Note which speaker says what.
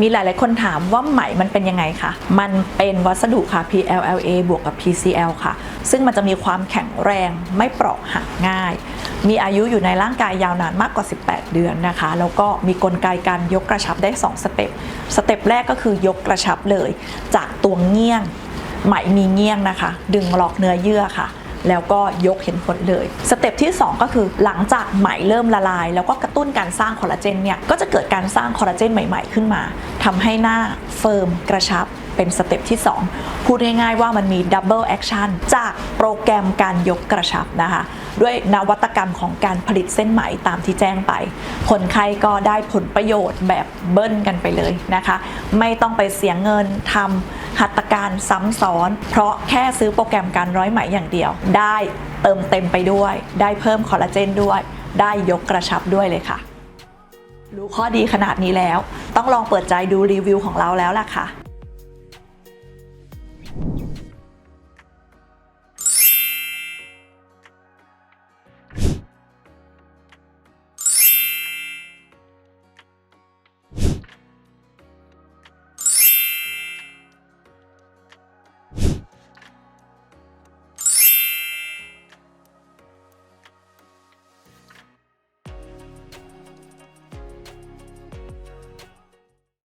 Speaker 1: มีหลาย ๆ คนถามว่าไหมมันเป็นยังไงคะมันเป็นวัสดุค่ะ PLLA บวกกับ PCL ค่ะ ซึ่งมันจะมีความแข็งแรงไม่เปราะหักง่าย มีอายุอยู่ในร่างกายยาวนานมากกว่า 18 เดือนนะคะ แล้วก็มีกลไกการยกกระชับได้ 2 สเต็ป สเต็ปแรกก็คือยกกระชับเลย จากตัวเงี้ยงไหมมีเงี้ยงนะคะ ดึงหลอกเนื้อเยื่อค่ะ แล้วก็ยกเห็นผลเลย สเต็ปที่ 2 ก็คือหลังจากไหมเริ่มละลาย แล้วก็กระตุ้นการสร้างคอลลาเจนเนี่ยก็จะเกิดการสร้างคอลลาเจนใหม่ ๆ ขึ้นมาทำให้หน้าเฟิร์มกระชับ เป็นสเต็ปที่ 2 พูดง่ายๆว่ามันมีดับเบิลแอคชั่นจากโปรแกรมการยกกระชับนะคะ ด้วยนวัตกรรมของการผลิตเส้นไหมตามที่แจ้งไป คนไข้ก็ได้ผลประโยชน์แบบเบิ้ลกันไปเลยนะคะ ไม่ต้องไปเสียเงินทำหัตถการซ้ำซ้อน เพราะแค่ซื้อโปรแกรมการร้อยไหมอย่างเดียว ได้เติมเต็มไปด้วย ได้เพิ่มคอลลาเจนด้วย ได้ยกกระชับด้วยเลยค่ะ รู้ข้อดีขนาดนี้แล้ว ต้องลองเปิดใจดูรีวิวของเราแล้วล่ะค่ะ